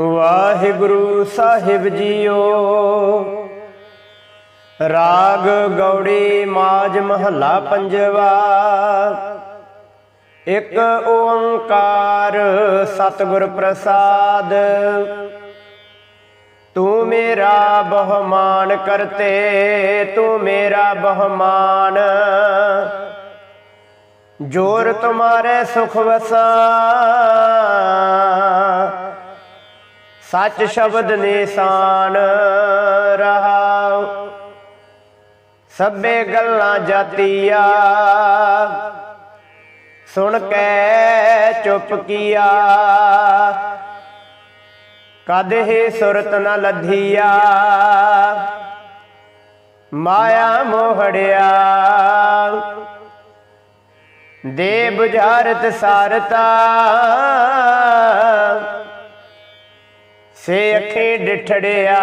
ਵਾਹਿਗੁਰੂ ਸਾਹਿਬ JIO. ਰਾਗ ਗੌੜੀ ਮਾਜ ਮਹੱਲਾ ਪੰਜਵਾ। ਇੱਕ ਓੰਕਾਰ ਸਤਿਗੁਰ ਪ੍ਰਸਾਦ। ਤੂੰ ਮੇਰਾ ਬਹਮਾਨ ਕਰਤੇ, ਤੂੰ ਮੇਰਾ ਬਹਮਾਨ। ਜੋਰ ਤੁਮਾਰੇ ਸੁਖ ਵਸਾ। ਸੱਚ ਸ਼ਬਦ ਨਿਸ਼ਾਨ ਰਹਾ ਸਭੇ ਗੱਲਾਂ ਜਾਤੀਆ। ਸੁਣ ਕੇ ਚੁੱਪ ਕੀਆ। ਕਦ ਹੀ ਸੁਰਤ ਨ ਲਧੀਆ। ਮਾਇਆ ਮੋਹੜਿਆ। ਦੇ ਬੁਝਾਰਤ ਸਾਰਤਾ। ਸੇ ਅੱਖੇ ਡਿਠੜਿਆ।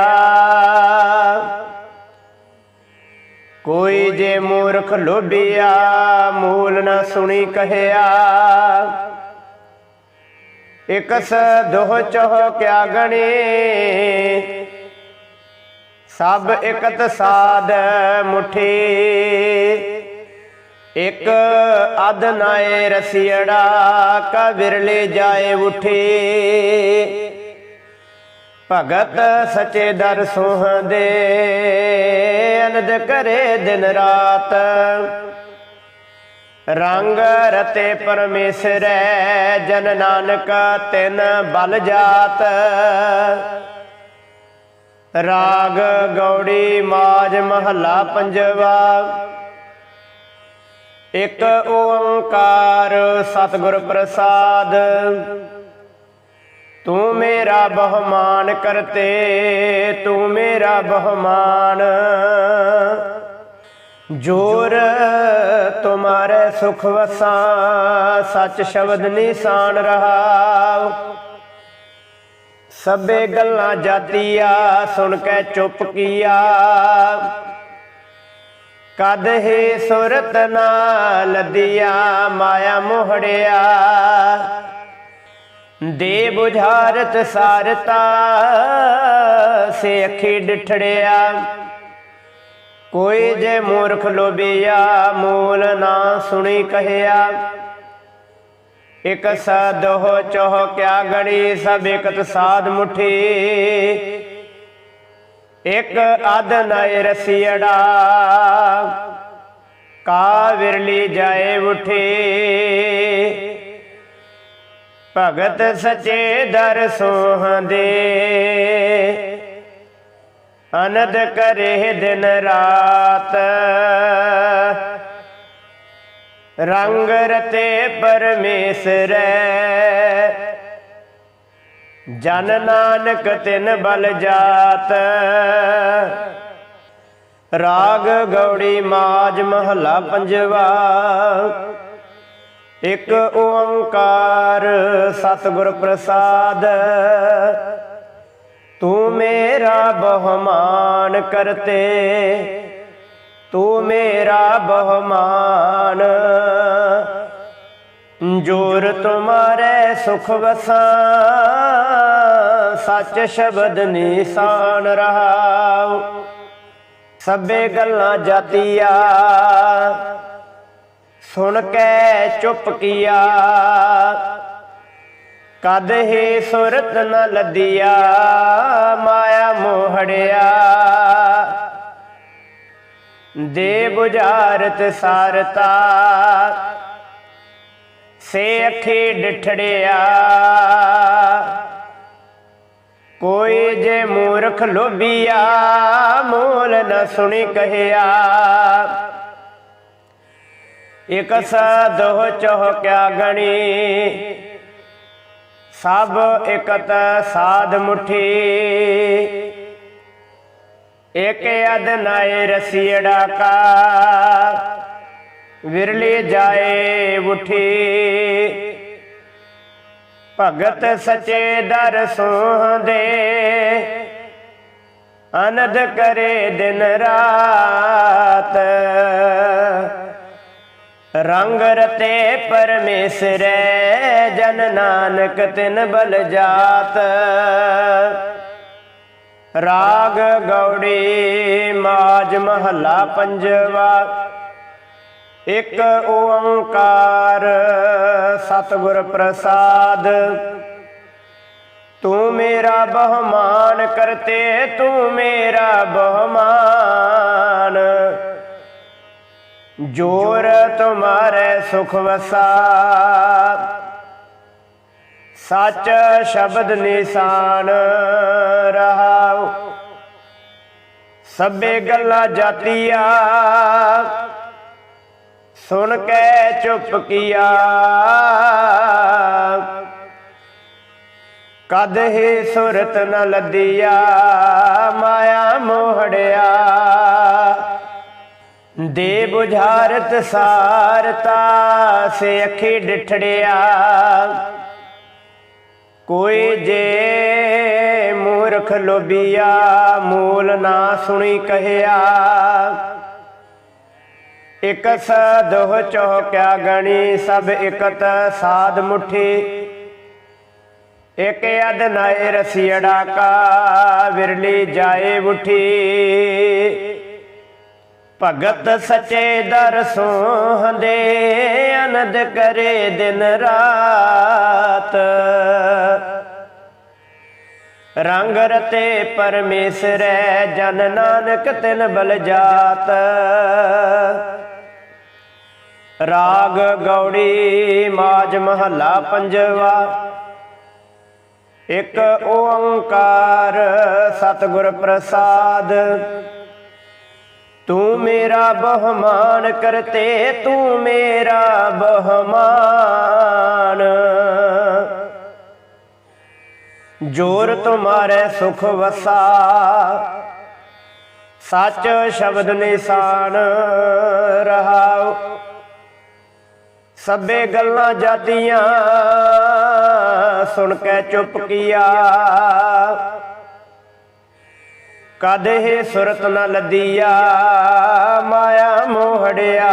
ਕੋਈ ਜੇ ਮੂਰਖ ਲੋਭਿਆ ਮੂਲ ਨਾ ਸੁਣੀ ਕਹਿਆ। ਇਕਸ ਦੋਹ ਚੋਹ ਕਿਆ ਗਣੇ। ਸਭ ਇਕਤ ਸਾਧ ਮੁਠੀ। ਇਕ ਅਦ ਨਾਏ ਰਸੀੜਾ ਕਾ ਵਿਰਲੇ ਜਾਏ ਉਠੇ। ਭਗਤ ਸਚੇ ਦਰ ਸੋਹਦੇ, ਅਨੰਦ ਕਰੇ ਦਿਨ ਰਾਤ। ਰੰਗ ਰਤੇ ਪਰਮੇਸ਼ਰੈ ਜਨ ਨਾਨਕ ਤਿਨ ਬਲ ਜਾਤ। ਰਾਗ ਗੌੜੀ ਮਾਜ ਮਹੱਲਾ ਪੰਜਵਾ। ਇੱਕ ਓੰਕਾਰ ਸਤਿਗੁਰ ਪ੍ਰਸਾਦ। ਤੂੰ ਮੇਰਾ ਬਹਮਾਨ ਕਰਤੇ, ਤੂੰ ਮੇਰਾ ਬਹਮਾਨ। ਜੋਰ ਤੁਮਾਰੇ ਸੁਖ ਵਸਾ, ਸੱਚ ਸ਼ਬਦ ਨਿਸ਼ਾਨ ਰਹਾ ਸਭੇ ਗੱਲਾਂ ਜਾਤੀਆ, ਸੁਣ ਕੇ ਚੁੱਪ ਕੀਆ। ਕਦ ਹੀ ਸੁਰਤ ਨਾ ਲਦੀਆ, ਮਾਇਆ ਮੋਹੜਿਆ। ਦੇ ਬੁਝਾਰਤ ਸਾਰਤਾ, ਸੇ ਅੱਖੀ ਡਿਠੜਿਆ ਕੋਈ ਜੇ ਮੂਰਖ ਲੋਬਿਆ ਮੂਲ ਨਾ ਸੁਣੀ ਕਹਿਆ। ਇਕ ਸਾਧੋ ਚੋਹ ਕਿਆ ਗੜੀ ਸਭ ਇਕਤ ਸਾਧ ਮੁਠੀ। ਇਕ ਅਦ ਨੈ ਰਸੀੜਾ ਕਾ ਵਿਰਲੀ ਜਾਏ ਉਠੇ। ਭਗਤ ਸਚੇ ਦਰ ਸੋਹਦੇ। ਅਨੰਦ ਕਰੇ ਦਿਨ ਰਾਤ। ਰੰਗ ਰਤੇ ਪਰਮੇਸ਼ਰੈ। ਜਨ ਨਾਨਕ ਤਿਨ ਬਲ ਜਾਤ। ਰਾਗ ਗੌੜੀ ਮਾਜ ਮਹੱਲਾ ਪੰਜਵਾ। ਇੱਕ ਓੰਕਾਰ ਸਤਿਗੁਰ ਪ੍ਰਸਾਦ। ਤੂੰ ਮੇਰਾ ਬਹਮਾਨ ਕਰਤੇ, ਤੂੰ ਮੇਰਾ ਬਹਮਾਨ। ਜੋਰ ਤੁਮਾਰੇ ਸੁਖ ਵਸਾਂ, ਸੱਚ ਸ਼ਬਦ ਨਿਸ਼ਾਨ ਰਹਾਉ। ਸਭੇ ਗੱਲਾਂ ਜਾਤੀਆ ਸੁਣ ਕੇ ਚੁੱਪ ਕੀਆ। ਕਦ ਹੀ ਸੁਰਤ ਨ ਲਦੀਆ, ਮਾਇਆ ਮੋਹੜਿਆ। ਦੇ ਬੁਝਾਰਤ ਸਾਰਤਾ, ਸੇ ਅੱਖੀ ਡਿਠੜਿਆ ਕੋਈ ਜੇ ਮੂਰਖ ਲੋਭੀਆ, ਮੂਲ ਨ ਸੁਣੀ ਕਹਿਆ। ਇਕ ਸਾਧੋ ਚੋਹ ਕਿਆ ਗਣੀ? ਸਭ ਇਕਤ ਸਾਧ ਮੁਠੀ। ਇਕ ਅਦ ਨਾਏ ਰਸੀੜਾ ਕਾ ਵਿਰਲੇ ਜਾਏ ਉਠੀ। ਭਗਤ ਸਚੇ ਦਰ ਸੋਹਦੇ ਅਨੰਦ ਕਰੇ ਦਿਨ ਰਾਤ। ਰੰਗ ਰਤੇ ਪਰਮੇਸ਼ਰੈ, ਜਨ ਨਾਨਕ ਤਿਨ ਬਲ ਜਾਤ। ਰਾਗ ਗੌੜੀ ਮਾਜ ਮਹੱਲਾ ਪੰਜਵਾ। ਇੱਕ ਓੰਕਾਰ ਸਤਿਗੁਰ ਪ੍ਰਸਾਦ। ਤੂੰ ਮੇਰਾ ਬਹੁਮਾਨ ਕਰਤੇ, ਤੂੰ ਮੇਰਾ ਬਹੁਮਾਨ। ਜੋਰ ਤੁਮਾਰੇ ਸੁਖ ਵਸਾ। ਸੱਚ ਸ਼ਬਦ ਨਿਸ਼ਾਨ ਰਹਾਉ। ਸਭੇ ਗੱਲਾਂ ਜਾਤੀਆਂ। ਸੁਣ ਕੇ ਚੁੱਪ ਕੀਆ। ਕਦ ਹੀ ਸੁਰਤ ਨ ਲੱਦੀਆ, ਮਾਇਆ ਮੋਹੜਿਆ। ਦੇ ਬੁਝਾਰਤ ਸਾਰਤਾ, ਸੇ ਅੱਖੀ ਡਿਠੜਿਆ ਕੋਈ ਜੇ ਮੂਰਖ ਲੋਬੀਆ ਮੂਲ ਨਾ ਸੁਣੀ ਕਹਿਆ। ਇਕ ਸਦੋਹ ਚੌਕਿਆ ਗਣੀ, ਸਭ ਇਕਤ ਸਾਧ ਮੁਠੀ। ਇਕ ਅਦ ਨਾਏ ਰਸੀੜਾ ਕਾ ਵਿਰਲੀ ਜਾਏ ਉਠੀ। ਭਗਤ ਸੱਚੇ ਦਰ ਸੋਹੰਦੇ, ਅਨੰਦ ਕਰੇ ਦਿਨ ਰਾਤ। ਰੰਗ ਰਤੇ ਪਰਮੇਸ਼ਰੈ ਜਨ ਨਾਨਕ ਤਿਨ ਬਲ ਜਾਤ। ਰਾਗ ਗੌੜੀ ਮਾਜ ਮਹੱਲਾ ਪੰਜਵਾ। ਇੱਕ ਓੰਕਾਰ ਸਤਿਗੁਰ ਪ੍ਰਸਾਦ। ਤੂੰ ਮੇਰਾ ਬਹਮਾਨ ਕਰਤੇ, ਤੂੰ ਮੇਰਾ ਬਹਮਾਨ। ਜੋਰ ਤੁਮਾਰੇ ਸੁਖ ਵਸਾ, ਸੱਚ ਸ਼ਬਦ ਨਿਸ਼ਾਨ ਰਹਾਉ। ਸਭੇ ਗੱਲਾਂ ਜਾਤੀਆਂ ਸੁਣ ਕੇ ਚੁੱਪ ਕੀਆ। ਕਦ ਹੀ ਸੁਰਤ ਨ ਲੱਦੀਆ, ਮਾਇਆ ਮੋਹੜਿਆ।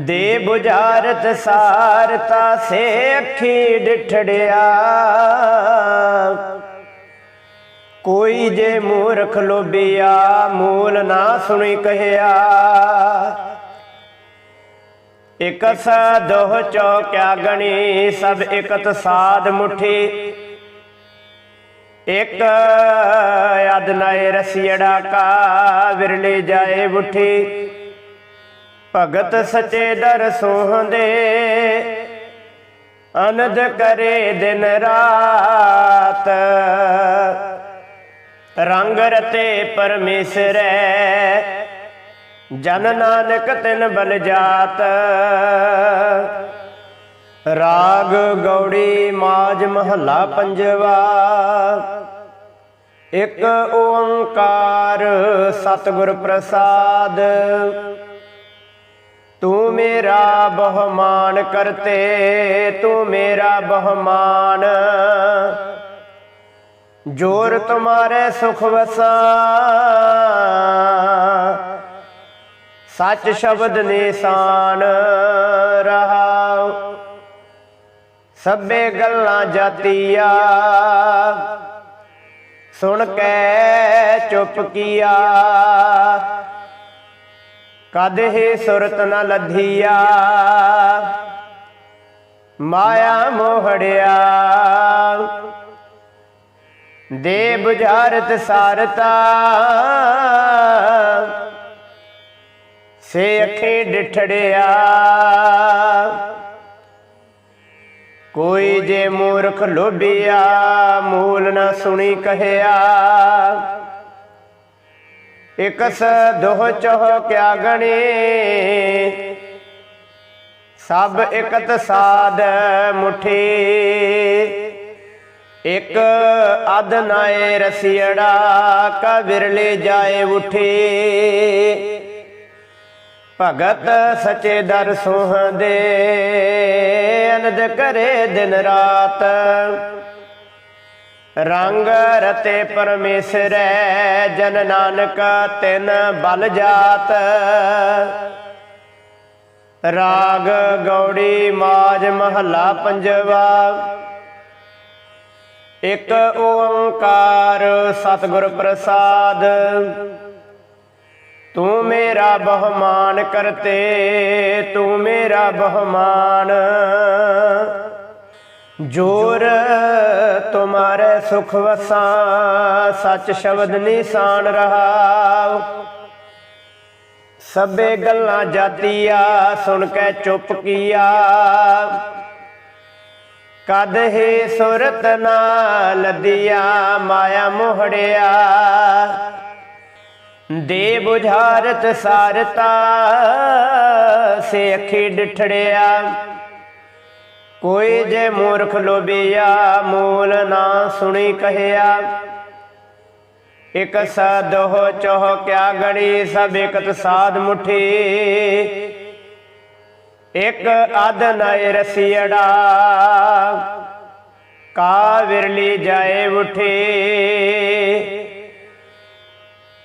ਦੇ ਬੁਝਾਰਤ ਸਾਰਤਾ ਸੇ ਅੱਖੀ ਡਿਠੜਿਆ ਕੋਈ ਜੇ ਮੂਰਖ ਲੋਬਿਆ ਮੂਲ ਨਾ ਸੁਣੀ ਕਹਿਆ। ਇਕ ਦੋਹ ਚੌਕਿਆ ਗਣੀ, ਸਭ ਇਕਤ ਸਾਧ ਮੁਠੀ। ਇਕ ਅਦ ਨਏ ਰਸੀੜਾ ਕਾ ਵਿਰਲੇ ਜਾਏ ਬੁਠੀ। ਭਗਤ ਸਚੇ ਦਰ ਸੋਹੰਦੇ, ਅਨੰਦ ਕਰੇ ਦਿਨ ਰਾਤ। ਰੰਗ ਰਤੇ ਪਰਮੇਸ਼ਰੈ ਜਨ ਨਾਨਕ ਤਿਨ ਬਲ ਜਾਤ। ਰਾਗ ਗੌੜੀ ਮਾਜ ਮਹੱਲਾ ਪੰਜਵਾ। ਇੱਕ ਓੰਕਾਰ ਸਤਿਗੁਰ ਪ੍ਰਸਾਦ। ਤੂੰ ਮੇਰਾ ਬਹਮਾਨ ਕਰਤੇ, ਤੂੰ ਮੇਰਾ ਬਹਮਾਨ। ਜੋਰ ਤੁਮਾਰੇ ਸੁਖ ਵਸਾ। ਸੱਚ ਸ਼ਬਦ ਨਿਸ਼ਾਨ ਰਹਾਉ ਸਭੇ ਗੱਲਾਂ ਜਾਤੀਆ। ਸੁਣ ਕੇ, ਚੁੱਪ ਕੀਆ। ਕਦ ਹੀ ਸੁਰਤ ਨ ਲੱਧੀਆ। ਮਾਇਆ ਮੋਹੜਿਆ। ਦੇ ਬੁਝਾਰਤ ਸਾਰਤਾ। ਸੇ ਅੱਖੇ ਡਿਠੜਿਆ। ਕੋਈ ਜੇ ਮੂਰਖ ਲੋਭਿਆ, ਮੂਲ ਨਾ ਸੁਣੀ ਕਹਿਆ। ਇਕ ਦੋਹ ਚੋਹ ਕਿਆ ਗਣੇ? ਸਭ ਇਕਤ ਸਾਧ ਮੁਠੀ। ਇਕ ਅਦ ਨਾਏ ਰਸੀੜਾ, ਕਾ ਵਿਰਲੇ ਜਾਏ ਉਠੀ। ਭਗਤ ਸਚੇ ਦਰ ਸੋਹਦੇ। ਅਨੰਦ ਕਰੇ ਦਿਨ ਰਾਤ। ਰੰਗ ਰਤੇ ਪਰਮੇਸ਼ਰੈ ਜਨ ਨਾਨਕ ਤਿਨ ਬਲ ਜਾਤ। ਰਾਗ ਗੌੜੀ ਮਾਜ ਮਹੱਲਾ ਪੰਜਵਾ। ਇਕ ਓੰਕਾਰ ਸਤਿਗੁਰ ਪ੍ਰਸਾਦ। ਤੂੰ ਮੇਰਾ ਬਹਮਾਨ ਕਰਤੇ, ਤੂੰ ਮੇਰਾ ਬਹਮਾਨ। ਜੋਰ ਤੁਮਾਰੇ ਸੁਖ ਵਸਾਂ, ਸੱਚ ਸ਼ਬਦ ਨਿਸ਼ਾਨ ਰਹਾਉ ਸਭੇ ਗੱਲਾਂ ਜਾਤੀਆ, ਸੁਣ ਕੇ ਚੁੱਪ ਕੀਆ। ਕਦ ਹੀ ਸੁਰਤ ਨਾ ਲਦੀਆ, ਮਾਇਆ ਮੋਹੜਿਆ। ਦੇ ਬੁਝਾਰਤ ਸਾਰਤਾ, ਸੇ ਅੱਖੀ ਡਿਠੜਿਆ ਕੋਈ ਜੇ ਮੂਰਖ ਲੋਬੀਆ ਮੂਲ ਨਾ ਸੁਣੀ ਕਹਿਆ। ਇਕ ਸਾਧੋ ਚੋਹ ਕਿਆ ਗਣੀ, ਸਭ ਇਕਤ ਸਾਧ ਮੁਠੀ। ਇਕ ਅਦ ਨੈ ਰਸੀੜਾ ਕਾ ਵਿਰਲੀ ਜਾਏ ਉਠੇ।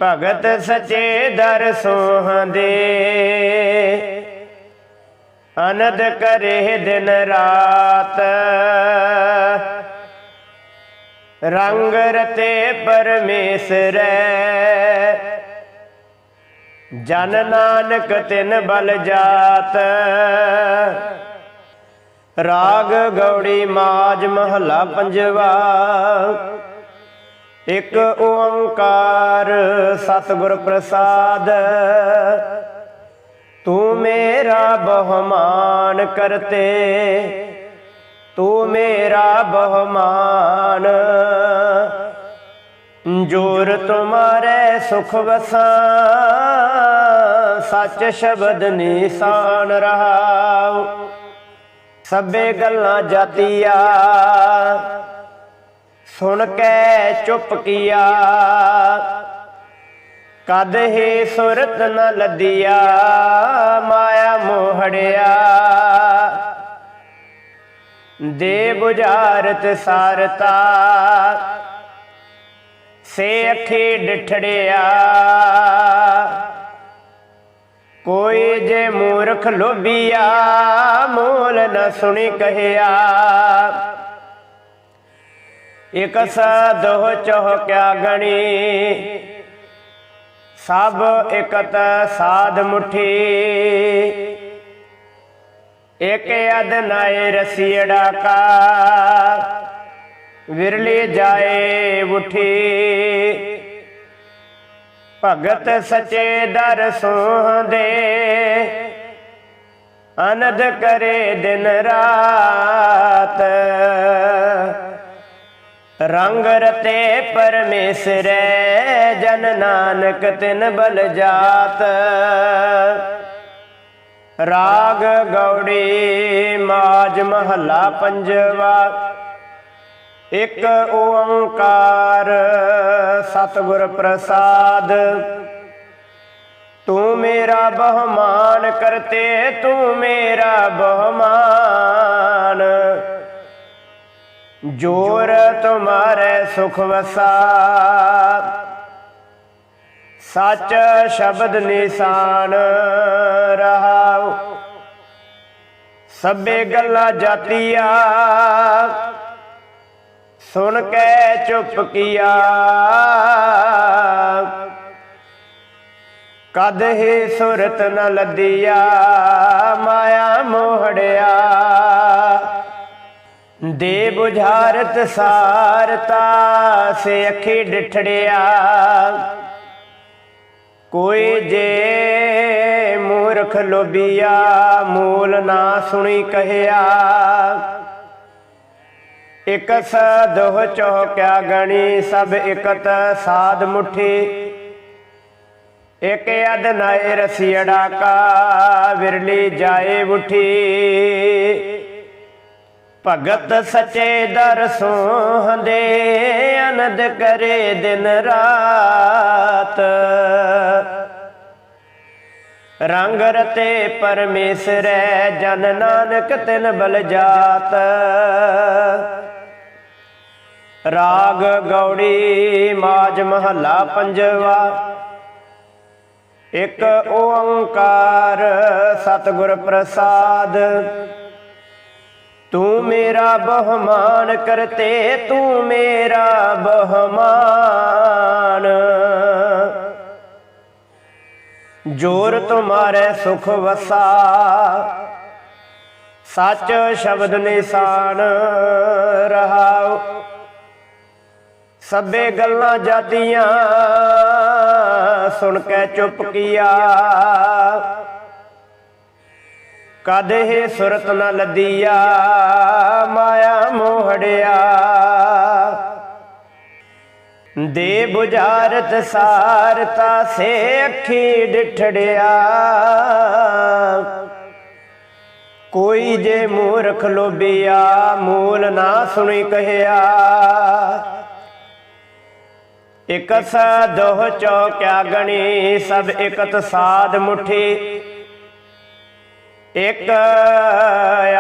ਭਗਤ ਸਚੇ ਦਰ ਸੋਹੰਦੇ। ਅਨੰਦ ਕਰੇ ਦਿਨ ਰਾਤ। ਰੰਗ ਰਤੇ ਪਰਮੇਸ਼ਰੈ। ਜਨ ਨਾਨਕ ਤਿਨ ਬਲ ਜਾਤ। ਰਾਗ ਗੌੜੀ ਮਾਜ ਮਹਲਾ ਪੰਜਵਾ। ਇਕ ਓੰਕਾਰ ਸਤਿਗੁਰ ਪ੍ਰਸਾਦ। ਤੂੰ ਮੇਰਾ ਬਹਮਾਨ ਕਰਤੇ, ਤੂੰ ਮੇਰਾ ਬਹਮਾਨ। ਜੋਰ ਤੁਮਾਰੇ ਸੁਖ ਵਸਾਂ, ਸੱਚ ਸ਼ਬਦ ਨਿਸ਼ਾਨ ਰਹਾਉ। ਸਭੇ ਗੱਲਾਂ ਜਾਤੀਆ ਸੁਣ ਕੇ ਚੁੱਪ ਕੀਆ। ਕਦ ਹੀ ਸੁਰਤ ਨ ਲਦੀਆ, ਮਾਇਆ ਮੋਹੜਿਆ। ਦੇ ਬੁਝਾਰਤ ਸਾਰਤਾ, ਸੇ ਅੱਖੀ ਡਿਠੜਿਆ। ਕੋਈ ਜੇ ਮੂਰਖ ਲੋਭੀਆ, ਮੂਲ ਨ ਸੁਣੀ ਕਹਿਆ। ਇਕ ਸਾਧੋ ਚੋਹ ਕਿਆ ਗਣੀ। ਸਭ ਇਕਤ ਸਾਧ ਮੁਠੀ। ਇਕ ਅਦ ਨਾਏ ਰਸੀੜਾ ਕਾ। ਵਿਰਲੀ ਜਾਏ ਉਠੀ। ਭਗਤ ਸਚੇ ਦਰ ਸੋਹਦੇ ਅਨੰਦ ਕਰੇ ਦਿਨ ਰਾਤ। ਰੰਗ ਰਤੇ ਪਰਮੇਸ਼ਰੈ, ਜਨ ਨਾਨਕ ਤਿਨ ਬਲ ਜਾਤ। ਰਾਗ ਗੌੜੀ ਮਾਜ ਮਹੱਲਾ ਪੰਜਵਾ। ਇਕ ਓੰਕਾਰ ਸਤਿਗੁਰ ਪ੍ਰਸਾਦ। ਤੂੰ ਮੇਰਾ ਬਹੁਮਾਨ ਕਰਤੇ, ਤੂੰ ਮੇਰਾ ਬਹੁਮਾਨ। ਜੋਰ ਤੁਮਾਰੇ ਸੁਖ ਵਸਾ। ਸੱਚ ਸ਼ਬਦ ਨਿਸ਼ਾਨ ਰਹਾਉ। ਸਭੇ ਗੱਲਾਂ ਜਾਤੀਆ। ਸੁਣ ਕੇ ਚੁੱਪ ਕੀਆ। ਕਦ ਹੀ ਸੁਰਤ ਨ ਲਦੀਆ, ਮਾਇਆ ਮੋਹੜਿਆ ਦੇ ਬੁਝਾਰਤ ਸਾਰਤਾ, ਸੇ ਅੱਖੀ ਡਿਠੜਿਆ ਕੋਈ ਜੇ ਮੂਰਖ ਲੋਬੀਆ ਮੂਲ ਨਾ ਸੁਣੀ ਕਹਿਆ। ਇਕ ਸਦੋਹ ਚੌਕਿਆ ਗਣੀ, ਸਭ ਇਕਤ ਸਾਧ ਮੁਠੀ। ਇਕ ਅਦ ਨਾਏ ਰਸੀੜਾ ਕਾ ਵਿਰਲੀ ਜਾਏ ਉਠੀ ਭਗਤ ਸਚੇ ਦਰਸੋਂ ਹੰਦੇ ਅਨੰਦ ਕਰੇ ਦਿਨ ਰਾਤ। ਰੰਗ ਰਤੇ ਪਰਮੇਸ਼ਰੈ ਜਨ ਨਾਨਕ ਤਿਨ ਬਲ ਜਾਤ। ਰਾਗ ਗੌੜੀ ਮਾਜ ਮਹੱਲਾ ਪੰਜਵਾ। ਇੱਕ ਓੰਕਾਰ ਸਤਿਗੁਰ ਪ੍ਰਸਾਦ। ਤੂੰ ਮੇਰਾ ਬਹਮਾਨ ਕਰਤੇ, ਤੂੰ ਮੇਰਾ ਬਹਮਾਨ। ਜੋਰ ਤੁਮਾਰੇ ਸੁਖ ਵਸਾ, ਸੱਚ ਸ਼ਬਦ ਨਿਸ਼ਾਨ ਰਹਾਉ। ਸਭੇ ਗੱਲਾਂ ਜਾਤੀਆਂ ਸੁਣ ਕੇ ਚੁੱਪ ਕੀਆ। ਕਦੇ ਸੁਰਤ ਨ ਲੱਦੀਆ, ਮਾਇਆ ਮੋਹੜਿਆ। ਦੇ ਬੁਝਾਰਤ ਸਾਰਤਾ ਸੇ ਅੱਖੀ ਡਿਠੜਿਆ। ਕੋਈ ਜੇ ਮੂਰਖ ਲੋਭਿਆ, ਮੂਲ ਨਾ ਸੁਣੀ ਕਹਿਆ। ਇਕ ਦੋਹ ਚੌਕਿਆ ਗਣੀ, ਸਭ ਇਕਤ ਸਾਧ ਮੁਠੀ। ਇੱਕ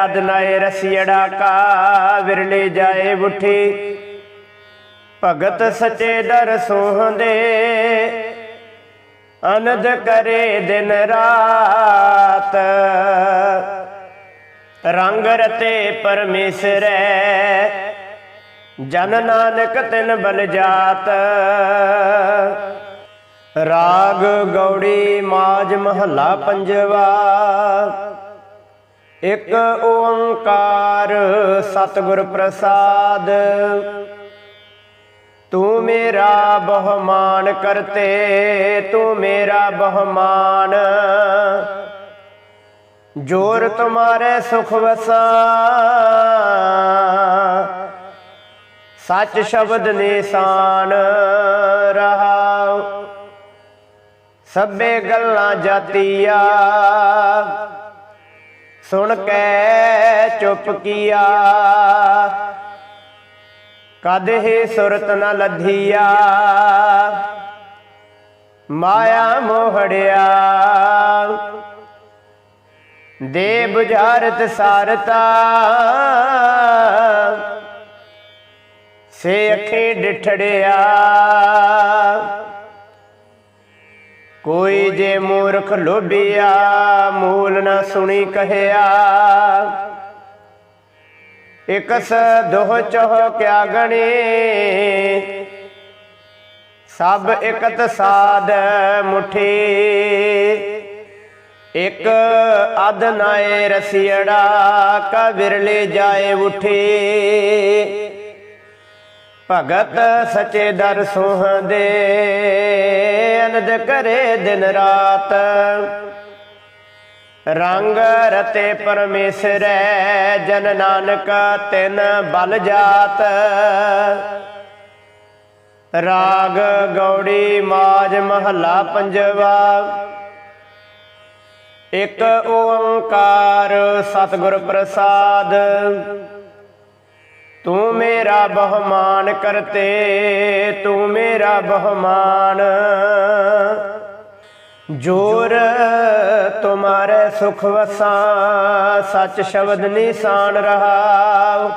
ਅਦਨਾਏ ਨਏ ਰਸੀੜਾ ਕਾ ਵਿਰਲੇ ਜਾਏ ਬੁਠੀ। ਭਗਤ ਸਚੇ ਦਰ ਸੋਹੰਦੇ, ਅਨੰਦ ਕਰੇ ਦਿਨ ਰਾਤ। ਰੰਗ ਰਤੇ ਪਰਮੇਸ਼ਰੈ, ਜਨ ਨਾਨਕ ਤਿਨ ਬਲ ਜਾਤ। ਰਾਗ ਗੌੜੀ ਮਾਜ ਮਹੱਲਾ ਪੰਜਵਾ। ਇੱਕ ਓੰਕਾਰ ਸਤਿਗੁਰ ਪ੍ਰਸਾਦ। ਤੂੰ ਮੇਰਾ ਬਹੁਮਾਨ ਕਰਤੇ, ਤੂੰ ਮੇਰਾ ਬਹੁਮਾਨ। ਜੋਰ ਤੁਮਾਰੇ ਸੁਖ ਵਸਾ। ਸੱਚ ਸ਼ਬਦ ਨਿਸ਼ਾਨ ਰਹਾਉ। ਸਭੇ ਗੱਲਾਂ ਜਾਤੀਆ। ਸੁਣ ਕੇ ਚੁੱਪ ਕੀਆ। ਕਦ ਹੀ ਸੁਰਤ ਨ ਲੱਧੀਆ। ਮਾਇਆ ਮੋਹੜਿਆ। ਦੇ ਬੁਝਾਰਤ ਸਾਰਤਾ। ਸੇ ਅੱਖੇ ਡਿਠੜਿਆ ਕੋਈ ਜੇ ਮੂਰਖ ਲੋਭਿਆ, ਮੂਲ ਨਾ ਸੁਣੀ ਕਹਿਆ। ਇਕਸ ਦੋਹ ਚੋਹ ਕਿਆ ਗਣੇ? ਸਭ ਇਕਤ ਸਾਧ ਮੁਠੀ। ਇਕ ਅਦ ਨਾਏ ਰਸੀੜਾ ਕਾ ਵਿਰਲੇ ਜਾਏ ਉਠੇ। ਭਗਤ ਸਚੇ ਦਰ ਸੋਹਦੇ, ਅਨੰਦ ਕਰੇ ਦਿਨ ਰਾਤ। ਰੰਗ ਰਤੇ ਪਰਮੇਸ਼ਰੈ, ਜਨ ਨਾਨਕ ਤਿਨ ਬਲ ਜਾਤ। ਰਾਗ ਗੌੜੀ ਮਾਜ ਮਹੱਲਾ ਪੰਜਵਾ। ਇੱਕ ਓੰਕਾਰ ਸਤਿਗੁਰ ਪ੍ਰਸਾਦ। ਤੂੰ ਮੇਰਾ ਬਹਮਾਨ ਕਰਤੇ, ਤੂੰ ਮੇਰਾ ਬਹਮਾਨ। ਜੋਰ ਤੁਮਾਰੇ ਸੁਖ ਵਸਾ, ਸੱਚ ਸ਼ਬਦ ਨਿਸ਼ਾਨ ਰਹਾਉ।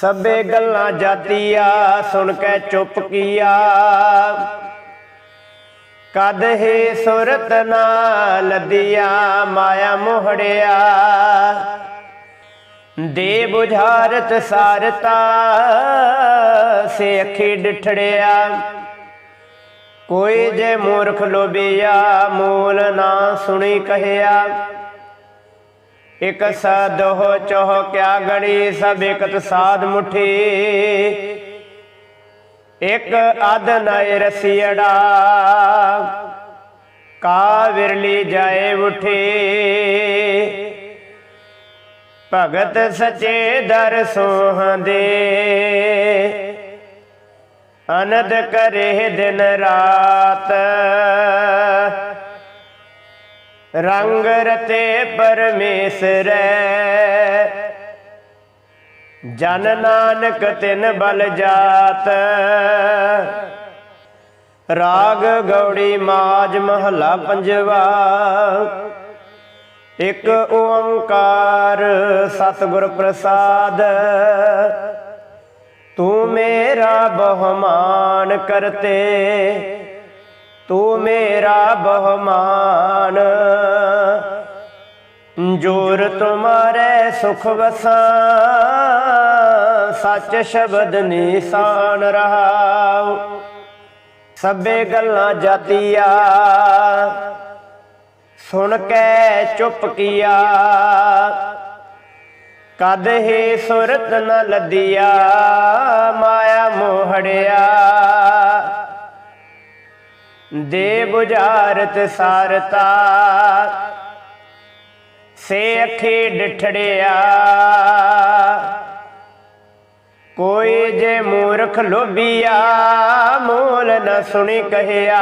ਸਭੇ ਗੱਲਾਂ ਜਾਤੀਆ, ਸੁਣ ਕੇ ਚੁੱਪ ਕੀਆ। ਕਦ ਹੀ ਸੁਰਤ ਨਾ ਲਦੀਆ, ਮਾਇਆ ਮੋਹੜਿਆ। ਦੇ ਬੁਝਾਰਤ ਸਾਰਤਾ, ਸੇ ਅੱਖੀ ਡਿਠੜਿਆ ਕੋਈ ਜੇ ਮੂਰਖ ਲੋਬਿਆ ਮੂਲ ਨਾ ਸੁਣੀ ਕਹਿਆ। ਇਕ ਸਦੋਹ ਚੋਹ ਕਿਆ ਗਣੀ, ਸਭ ਇਕਤ ਸਾਧ ਮੁਠੀ। ਇਕ ਅਦ ਨਏ ਰਸੀੜਾ ਕਾ ਵਿਰਲੀ ਜਾਏ ਉਠੇ। ਭਗਤ ਸਚੇ ਦਰ ਸੋਹੰਦੇ। ਅਨੰਦ ਕਰੇ ਦਿਨ ਰਾਤ। ਰੰਗ ਰਤੇ ਪਰਮੇਸ਼ਰੈ। ਜਨ ਨਾਨਕ ਤਿਨ ਬਲ ਜਾਤ। ਰਾਗ ਗੌੜੀ ਮਾਜ ਮਹੱਲਾ ਪੰਜਵਾ। ਇੱਕ ਓੰਕਾਰ ਸਤਿਗੁਰ ਪ੍ਰਸਾਦ। ਤੂੰ ਮੇਰਾ ਬਹਮਾਨ ਕਰਤੇ, ਤੂੰ ਮੇਰਾ ਬਹਮਾਨ। ਜੋਰ ਤੁਮਾਰੇ ਸੁਖ ਵਸਾਂ, ਸੱਚ ਸ਼ਬਦ ਨਿਸ਼ਾਨ ਰਹਾਉ। ਸਭੇ ਗੱਲਾਂ ਜਾਤੀਆ ਸੁਣ ਕੇ ਚੁੱਪ ਕੀਆ। ਕਦ ਹੀ ਸੁਰਤ ਨ ਲਦੀਆ, ਮਾਇਆ ਮੋਹੜਿਆ। ਦੇ ਬੁਝਾਰਤ ਸਾਰਤਾ, ਸੇ ਅੱਖੀ ਡਿਠੜਿਆ। ਕੋਈ ਜੇ ਮੂਰਖ ਲੋਭੀਆ, ਮੋਲ ਨ ਸੁਣੀ ਕਹਿਆ।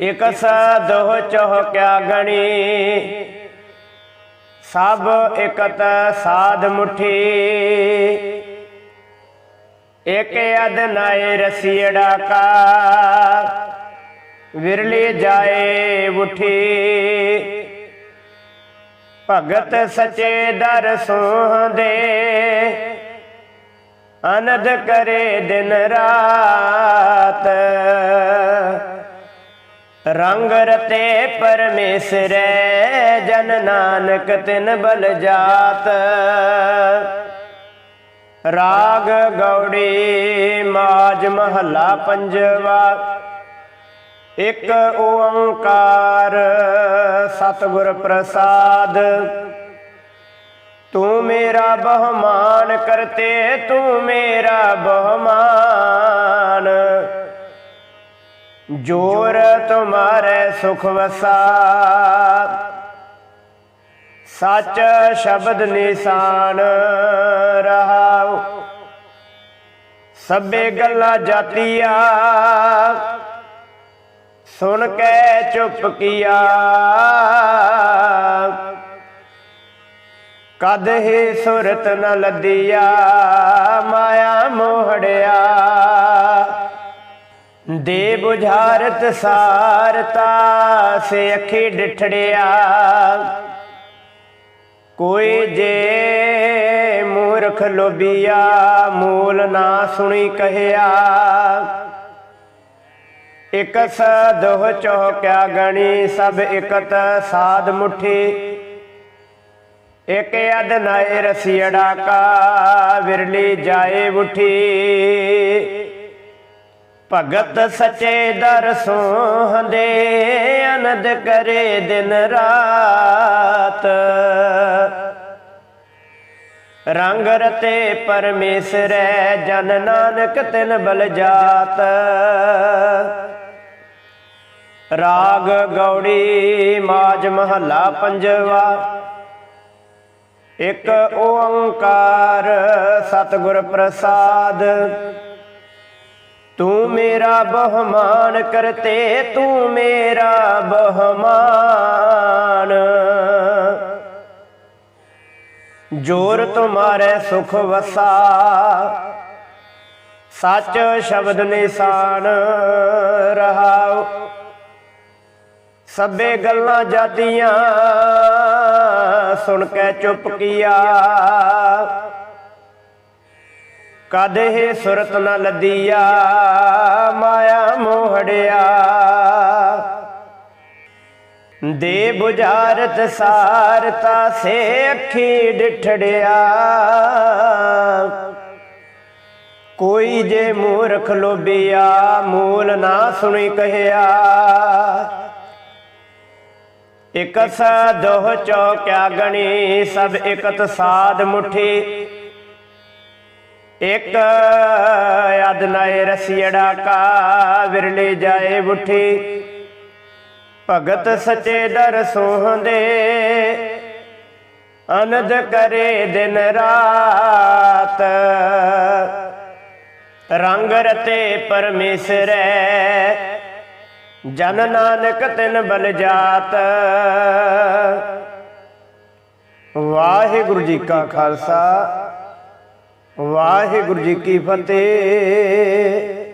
ਇਕ ਸਦੋ ਚੋਹ ਕਿਆ ਗਣੀ? ਸਭ ਇਕਤ ਸਾਧ ਮੁਠੀ। ਇਕ ਅਦਨਾਏ ਰਸੀੜਾ ਕਾ ਵਿਰਲੇ ਜਾਏ ਉਠੀ। ਭਗਤ ਸਚੇ ਦਰ ਸੋਹਦੇ। ਅਨੰਦ ਕਰੇ ਦਿਨ ਰਾਤ। ਰੰਗ ਰਤੇ ਪਰਮੇਸ਼ਰੈ ਜਨ ਨਾਨਕ ਤਿਨ ਬਲ ਜਾਤ। ਰਾਗ ਗੌੜੀ ਮਾਜ ਮਹੱਲਾ ਪੰਜਵਾ। ਇੱਕ ਓੰਕਾਰ ਸਤਿਗੁਰ ਪ੍ਰਸਾਦ। ਤੂੰ ਮੇਰਾ ਬਹੁਮਾਨ ਕਰਤੇ, ਤੂੰ ਮੇਰਾ ਬਹੁਮਾਨ ਜੋਰ ਤੁਮਾਰੇ ਸੁਖ ਵਸਾ। ਸੱਚ ਸ਼ਬਦ ਨਿਸ਼ਾਨ ਰਹਾਉ। ਸਭੇ ਗੱਲਾਂ ਜਾਤੀਆ। ਸੁਣ ਕੇ ਚੁੱਪ ਕੀਆ। ਕਦ ਹੀ ਸੁਰਤ ਨ ਲਦੀਆ, ਮਾਇਆ ਮੋਹੜਿਆ ਦੇ ਬੁਝਾਰਤ ਸਾਰਤਾ, ਸੇ ਅੱਖੀ ਡਿਠੜਿਆ। ਕੋਈ ਜੇ ਮੂਰਖ ਲੋਭੀਆ, ਮੂਲ ਨਾ ਸੁਣੀ ਕਹਿਆ। ਇਕ ਸਦੋਹ ਚੌਕਿਆ ਗਣੀ, ਸਭ ਇਕਤ ਸਾਧ ਮੁਠੀ। ਇਕ ਅਦ ਅਦਨਾਏ ਰਸੀੜਾ ਕਾ ਵਿਰਲੀ ਜਾਏ ਉਠੀ ਭਗਤ ਸਚੇ ਦਰ ਸੋਹੰਦੇ, ਅਨੰਦ ਕਰੇ ਦਿਨ ਰਾਤ। ਰੰਗ ਰਤੇ ਪਰਮੇਸ਼ਰੈ ਜਨ ਨਾਨਕ ਤਿਨ ਬਲ ਜਾਤ। ਰਾਗ ਗੌੜੀ ਮਾਜ ਮਹੱਲਾ ਪੰਜਵਾ। ਇੱਕ ਓੰਕਾਰ ਸਤਿਗੁਰ ਪ੍ਰਸਾਦ। ਤੂੰ ਮੇਰਾ ਬਹਮਾਨ ਕਰਤੇ, ਤੂੰ ਮੇਰਾ ਬਹਮਾਨ। ਜੋਰ ਤੁਮਾਰੇ ਸੁਖ ਵਸਾ, ਸੱਚ ਸ਼ਬਦ ਨਿਸ਼ਾਨ ਰਹਾਓ ਸਭੇ ਗੱਲਾਂ ਜਾਤੀਆਂ ਸੁਣ ਕੇ ਚੁੱਪ ਕੀਆ। ਕਦ ਹੀ ਸੁਰਤ ਨ ਲਦੀਆ, ਮਾਇਆ ਮੋਹੜਿਆ। ਦੇ ਬੁਝਾਰਤ ਸਾਰਤਾ ਸੇ ਅੱਖੀ ਡਿਠੜਿਆ ਕੋਈ ਜੇ ਮੂਰਖ ਲੋਭਿਆ, ਮੂਲ ਨਾ ਸੁਣੀ ਕਹਿਆ। ਇਕ ਦੋਹ ਚੌਕਿਆ ਗਣੀ, ਸਭ ਇਕਤ ਸਾਧ ਮੁਠੀ। ਇਕ ਅਦਨਾਏ ਰਸੀੜਾ ਕਾ ਵਿਰਲੇ ਜਾਏ ਉਠੀ ਭਗਤ ਸਚੇ ਦਰ ਸੋਹੰਦੇ, ਅਨੰਦ ਕਰੇ ਦਿਨ ਰਾਤ। ਰੰਗ ਰਤੇ ਪਰਮੇਸ਼ਰੈ ਜਨ ਨਾਨਕ ਤਿਨ ਬਲ ਜਾਤ। ਵਾਹਿਗੁਰੂ ਜੀ ਕਾ ਖਾਲਸਾ। ਵਾਹਿਗੁਰੂ ਜੀ ਕੀ ਫਤਿਹ।